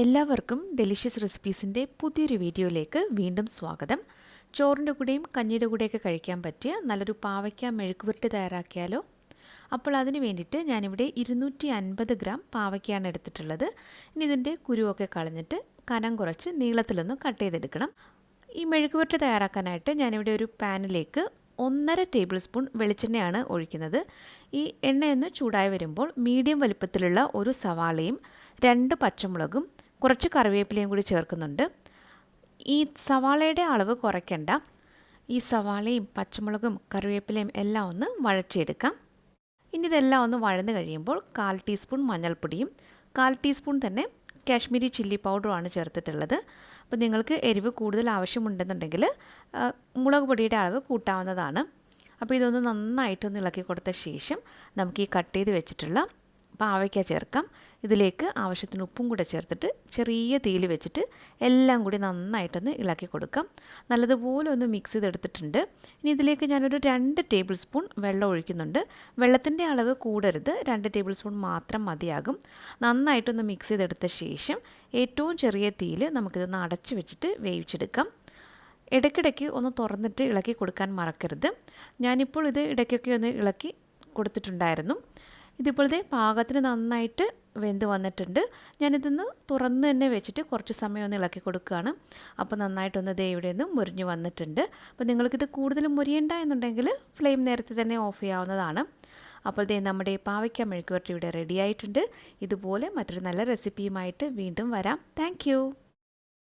എല്ലാവർക്കും ഡെലിഷ്യസ് റെസിപ്പീസിന്റെ പുതിയൊരു വീഡിയോയിലേക്ക് വീണ്ടും സ്വാഗതം. ചോറിന്റെ കൂടെയും കഞ്ഞിയുടെ കൂടെയൊക്കെ കഴിക്കാൻ പറ്റിയ നല്ലൊരു പാവയ്ക്ക മെഴുക്കുപുരട്ടി തയ്യാറാക്കിയാലോ? അപ്പോൾ അതിന് വേണ്ടിയിട്ട് ഞാനിവിടെ ഇരുന്നൂറ്റി അൻപത് ഗ്രാം പാവയ്ക്കാണ് എടുത്തിട്ടുള്ളത്. ഇനി ഇതിന്റെ കുരുവൊക്കെ കളഞ്ഞിട്ട് കനം കുറച്ച് നീളത്തിലൊന്ന് കട്ട് ചെയ്തെടുക്കണം. ഈ മെഴുക്കുപുരട്ടി തയ്യാറാക്കാനായിട്ട് ഞാനിവിടെ ഒരു പാനിലേക്ക് ഒന്നര ടേബിൾ സ്പൂൺ വെളിച്ചെണ്ണയാണ് ഒഴിക്കുന്നത്. ഈ എണ്ണയൊന്ന് ചൂടായി വരുമ്പോൾ മീഡിയം വലുപ്പത്തിലുള്ള ഒരു സവാളയും രണ്ട് പച്ചമുളകും കുറച്ച് കറിവേപ്പിലയും കൂടി ചേർക്കുന്നുണ്ട്. ഈ സവാളയുടെ അളവ് കുറയ്ക്കണ്ട. ഈ സവാളയും പച്ചമുളകും കറിവേപ്പിലയും എല്ലാം ഒന്ന് വഴച്ചെടുക്കാം ഇനി ഇതെല്ലാം ഒന്ന് വഴന്ന് കഴിയുമ്പോൾ കാൽ ടീസ്പൂൺ മഞ്ഞൾപ്പൊടിയും കാൽ ടീസ്പൂൺ തന്നെ കാശ്മീരി ചില്ലി പൗഡറുമാണ് ചേർത്തിട്ടുള്ളത്. അപ്പോൾ നിങ്ങൾക്ക് എരിവ് കൂടുതൽ ആവശ്യമുണ്ടെന്നുണ്ടെങ്കിൽ മുളക് പൊടിയുടെ അളവ് കൂട്ടാവുന്നതാണ്. അപ്പോൾ ഇതൊന്ന് നന്നായിട്ടൊന്ന് ഇളക്കി കൊടുത്ത ശേഷം നമുക്ക് ഈ കട്ട് ചെയ്ത് വെച്ചിട്ടുള്ള പാവയ്ക്ക ചേർക്കാം. ഇതിലേക്ക് ആവശ്യത്തിന് ഉപ്പും കൂടെ ചേർത്തിട്ട് ചെറിയ തീയിൽ വെച്ചിട്ട് എല്ലാം കൂടി നന്നായിട്ടൊന്ന് ഇളക്കി കൊടുക്കാം. നല്ലതുപോലെ ഒന്ന് മിക്സ് ചെയ്തെടുത്തിട്ടുണ്ട്. ഇനി ഇതിലേക്ക് ഞാനൊരു രണ്ട് ടേബിൾ സ്പൂൺ വെള്ളം ഒഴിക്കുന്നുണ്ട്. വെള്ളത്തിന്റെ അളവ് കൂടരുത്. രണ്ട് ടേബിൾ സ്പൂൺ മാത്രം മതിയാകും. നന്നായിട്ടൊന്ന് മിക്സ് ചെയ്തെടുത്ത ശേഷം ഏറ്റവും ചെറിയ തീയിൽ നമുക്കിതൊന്ന് അടച്ച് വെച്ചിട്ട് വേവിച്ചെടുക്കാം. ഇടയ്ക്കിടയ്ക്ക് ഒന്ന് തുറന്നിട്ട് ഇളക്കി കൊടുക്കാൻ മറക്കരുത്. ഞാനിപ്പോൾ ഇത് ഇടയ്ക്കൊക്കെ ഒന്ന് ഇളക്കി കൊടുത്തിട്ടുണ്ടായിരുന്നു. ഇതിപ്പോഴത്തെ പാകത്തിന് നന്നായിട്ട് വെന്ത് വന്നിട്ടുണ്ട്. ഞാനിതൊന്ന് തുറന്ന് തന്നെ വെച്ചിട്ട് കുറച്ച് സമയം ഒന്ന് ഇളക്കി കൊടുക്കുകയാണ്. അപ്പോൾ നന്നായിട്ടൊന്ന് ദേ ഇവിടെ നിന്ന് വന്നിട്ടുണ്ട്. അപ്പോൾ നിങ്ങൾക്കിത് കൂടുതൽ മുരിയണ്ട എന്നുണ്ടെങ്കിൽ ഫ്ലെയിം നേരത്തെ തന്നെ ഓഫ് ചെയ്യാവുന്നതാണ്. അപ്പോൾ ദേ നമ്മുടെ പാവയ്ക്ക മെഴുക്കുവരട്ടി ഇവിടെ റെഡി ആയിട്ടുണ്ട്. ഇതുപോലെ മറ്റൊരു നല്ല റെസിപ്പിയുമായിട്ട് വീണ്ടും വരാം. താങ്ക്